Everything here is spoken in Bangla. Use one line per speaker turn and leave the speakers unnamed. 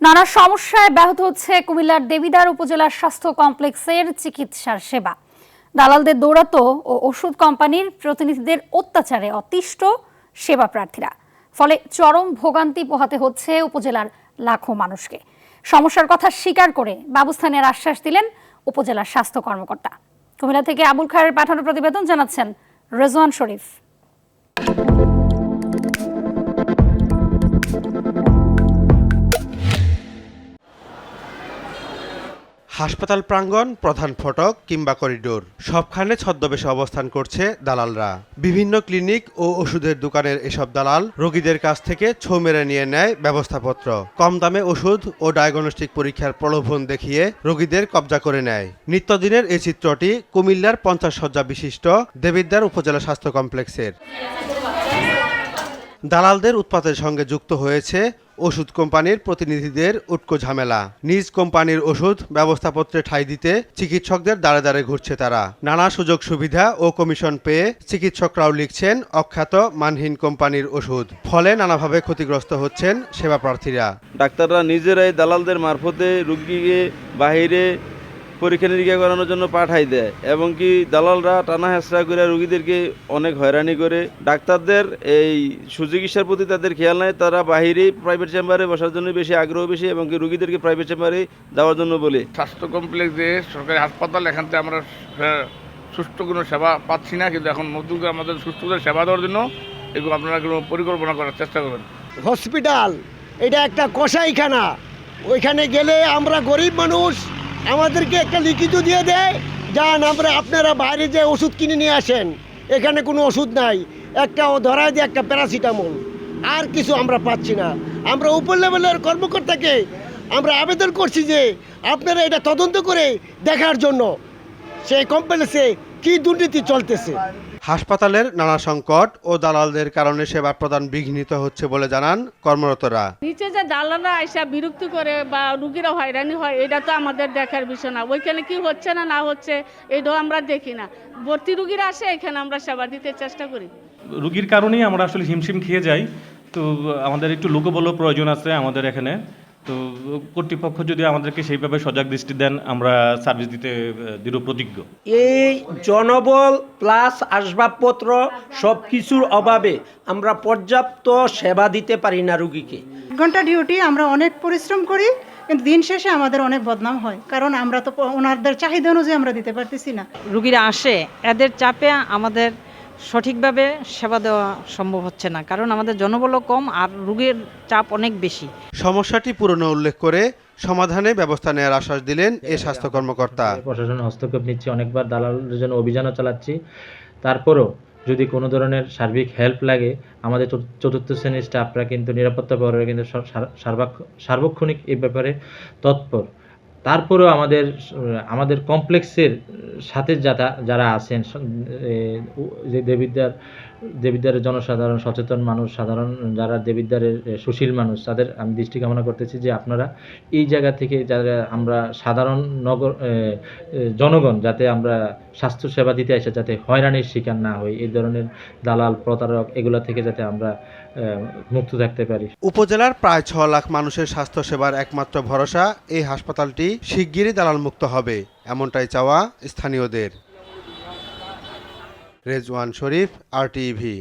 নানা সমস্যায় ব্যাহত হচ্ছে কুমিল্লার দেবিদার উপজেলার স্বাস্থ্য কমপ্লেক্সের চিকিৎসার সেবা। দালালদের দৌরাতো ও ওষুধ কোম্পানির প্রতিনিধিদের অত্যাচারে অতিষ্ঠ সেবা প্রার্থীরা। ফলে চরম ভোগান্তি পোহাতে হচ্ছে উপজেলার লাখো মানুষকে। সমস্যার কথা স্বীকার করে ব্যবস্থা নেওয়ার আশ্বাস দিলেন উপজেলার স্বাস্থ্য কর্মকর্তা। কুমিল্লা থেকে আবুল খায়ের পাঠানো প্রতিবেদন জানাচ্ছেন রেজওয়ান শরীফ।
হাসপাতাল প্রাঙ্গণ, প্রধান ফটক কিংবা করিডোর। সবখানে ছদ্মবেশে অবস্থান করছে দালালরা। বিভিন্ন ক্লিনিক ও ওষুধের দোকানের এসব দালাল রোগীদের কাছ থেকে ছো মেরে নিয়ে নেয় ব্যবস্থাপত্র। কম দামে ওষুধ ও ডায়াগনস্টিক পরীক্ষার প্রলোভন দেখিয়ে রোগীদের কবজা করে নেয়। নিত্যদিনের এই চিত্রটি কুমিল্লার পঞ্চাশ শয্যা বিশিষ্ট দেবিদ্বার উপজেলা স্বাস্থ্য কমপ্লেক্সের। দালালদের উৎপাতের সঙ্গে যুক্ত হয়েছে ওষুধ কোম্পানির প্রতিনিধিদের উটকো ঝামেলা। নিজ কোম্পানির ওষুধ ব্যবস্থাপত্রে ঠাঁই দিতে চিকিৎসকদের দাঁড়ে দাঁড়ে ঘুরছে তারা। নানা সুযোগ সুবিধা ও কমিশন পেয়ে চিকিৎসকরাও লিখছেন অখ্যাত মানহীন কোম্পানির ওষুধ। ফলে নানাভাবে ক্ষতিগ্রস্ত হচ্ছেন সেবা প্রার্থীরা।
ডাক্তাররা নিজেরাই দালালদের মারফতে রুগীকে বাহিরে পরীক্ষা নিরীক্ষা করানোর জন্য পাঠাই দেয়। এবং কি দালালরা টানা হেঁচড়া করে রুগীদেরকে অনেক হয়রানি করে। ডাক্তারদের এই সুচিকিৎসার প্রতি তাদের খেয়াল নাই। তারা বাহিরেই প্রাইভেট চেম্বারে বসার জন্য বেশি আগ্রহ বেশি এবং কি রুগীদেরকে প্রাইভেট চেম্বারে যাওয়ার জন্য বলে।
স্বাস্থ্য কমপ্লেক্সে সরকারি হাসপাতাল এখান থেকে আমরা সুষ্ঠু কোনো সেবা পাচ্ছি না। কিন্তু এখন নতুন আমাদের সুষ্ঠু করে সেবা দেওয়ার জন্য এগুলো আপনারা কোনো পরিকল্পনা করার চেষ্টা করবেন।
হসপিটাল এটা একটা কসাইখানা। ওইখানে গেলে আমরা গরিব মানুষ আমাদেরকে একটা লিখিত দিয়ে দেয় যান আমরা আপনারা বাইরে যে ওষুধ কিনে নিয়ে আসেন, এখানে কোনো ওষুধ নাই। একটা ধরায় দিয়ে একটা প্যারাসিটামল। আর কিছু আমরা পাচ্ছি না। আমরা উপর লেভেলের কর্মকর্তাকে আমরা আবেদন করছি যে আপনারা এটা তদন্ত করে দেখার জন্য সেই কমপ্লেক্সে কী দুর্নীতি চলতেছে।
হাসপাতালের নানা সংকট ও দালালদের কারণে সেবা প্রদান বিঘ্নিত হচ্ছে বলে জানান কর্মরতরা।
নিচে যে দালালরা আইসা বিরক্তি করে বা রুগীরা হয়রানি হয় এটা তো আমাদের দেখার বিষয় না। ওইখানে কি হচ্ছে না না হচ্ছে এটাও আমরা দেখি না। ভর্তি রুগীরা আসে এখানে আমরা সেবা দিতে চেষ্টা করি।
রুগীর কারণেই আমরা আসলে হিমশিম খেয়ে যাই। তো আমাদের একটু লোকবলও প্রয়োজন আছে আমাদের এখানে। তো কর্তৃপক্ষ যদি আমাদেরকে সেইভাবে সজাগ দৃষ্টি দেন আমরা সার্ভিস দিতে দৃঢ় প্রতিজ্ঞ
এই জনবল প্লাস আসবাবপত্র সব কিছুর অভাবে আমরা পর্যাপ্ত সেবা দিতে পারি না রুগীকে।
ঘণ্টা ডিউটি আমরা অনেক পরিশ্রম করি কিন্তু দিন শেষে আমাদের অনেক বদনাম হয়। কারণ আমরা তো ওনাদের চাহিদা অনুযায়ী আমরা দিতে পারতেছি না।
রুগীরা আসে এদের চাপে আমাদের সঠিকভাবে সেবা দেওয়া সম্ভব হচ্ছে না কারণ আমাদের জনবলও কম আর রোগের চাপ অনেক বেশি।
সমস্যাটি পুরনো উল্লেখ করে সমাধানে ব্যবস্থা নেওয়ার আশ্বাস দিলেন এ স্বাস্থ্য কর্মকর্তা।
প্রশাসন হস্তক্ষেপ নিচ্ছি অনেকবার দালালদের জন্য অভিযানও চালাচ্ছি। তারপরও যদি কোনো ধরনের সার্বিক হেল্প লাগে আমাদের চতুর্থ- চতুর্থ শ্রেণির স্টাফরা কিন্তু নিরাপত্তা পরে কিন্তু সর- সার- সার্বাক- সার্বক্ষণিক এই ব্যাপারে তৎপর। তারপরেও আমাদের আমাদের কমপ্লেক্সের সাথে যারা যারা আছেন যে দেবিদ্যার দেবিদ্বারের জনসাধারণ, সচেতন মানুষ, সাধারণ যারা দেবিদ্বারের সুশীল মানুষ, তাদের আমি দৃষ্টি কামনা করতেছি যে আপনারা এই জায়গা থেকে যারা আমরা সাধারণ নগর জনগণ, যাতে আমরা স্বাস্থ্য সেবা দিতে এসে যাতে হয়রানির শিকার না হই, এই ধরনের দালাল, প্রতারক, এগুলো থেকে যাতে আমরা মুক্ত থাকতে পারি।
উপজেলার প্রায় ছ লাখ মানুষের স্বাস্থ্যসেবার একমাত্র ভরসা, এই হাসপাতালটি শিগগিরই দালাল মুক্ত হবে, এমনটাই চাওয়া স্থানীয়দের। রেজওয়ান শরীফ, আর টিভি